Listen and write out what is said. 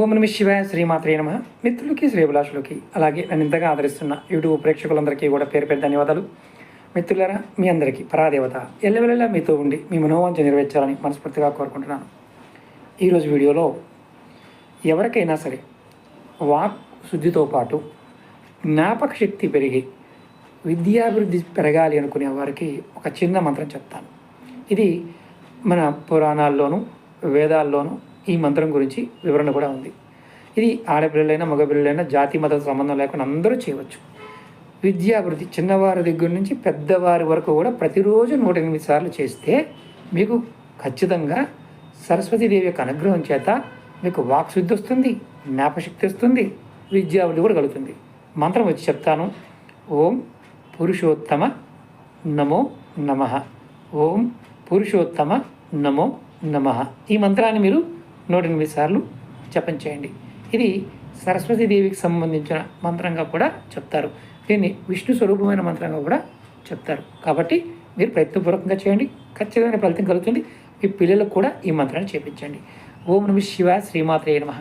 ఓం నమ శివాయ శ్రీమాత్రే నమ. మిత్రులకి శ్రీభిలాషులకి అలాగే నన్ను ఇంతగా ఆదరిస్తున్న యూట్యూబ్ ప్రేక్షకులందరికీ కూడా పేరు పేరు ధన్యవాదాలు. మిత్రులరా మీ అందరికీ పరాదేవత ఎల్లవెల్లలా మీతో ఉండి మీ మనోవాంఛ నెరవేర్చాలని మనస్ఫూర్తిగా కోరుకుంటున్నాను. ఈరోజు వీడియోలో ఎవరికైనా సరే వాక్ శుద్ధితో పాటు జ్ఞాపక శక్తి పెరిగి విద్యాభివృద్ధి పెరగాలి అనుకునే వారికి ఒక చిన్న మంత్రం చెప్తాను. ఇది మన పురాణాల్లోనూ వేదాల్లోనూ ఈ మంత్రం గురించి వివరణ కూడా ఉంది. ఇది ఆడపిల్లలైనా మగపిల్లలైనా జాతి మత సంబంధం లేకుండా అందరూ చేయవచ్చు. విద్యాభివృద్ధి చిన్నవారి దగ్గర నుంచి పెద్దవారి వరకు కూడా ప్రతిరోజు నూట ఎనిమిది సార్లు చేస్తే మీకు ఖచ్చితంగా సరస్వతీదేవి యొక్క అనుగ్రహం చేత మీకు వాక్శుద్ధి వస్తుంది జ్ఞాపశక్తి వస్తుంది విద్యాభివృద్ధి కూడా కలుగుతుంది. మంత్రం వచ్చి చెప్తాను. ఓం పురుషోత్తమ నమో నమ. ఓం పురుషోత్తమ నమో నమ. ఈ మంత్రాన్ని మీరు నూట ఎనిమిది సార్లు జపం చేయండి. ఇది సరస్వతీదేవికి సంబంధించిన మంత్రంగా కూడా చెప్తారు. దీన్ని విష్ణు స్వరూపమైన మంత్రంగా కూడా చెప్తారు. కాబట్టి మీరు ప్రయత్నపూర్వకంగా చేయండి. ఖచ్చితమైన ఫలితం కలుగుతుంది. మీ పిల్లలకు కూడా ఈ మంత్రాన్ని చేపించండి. ఓం నమ శివ శ్రీమాత్రే నమ.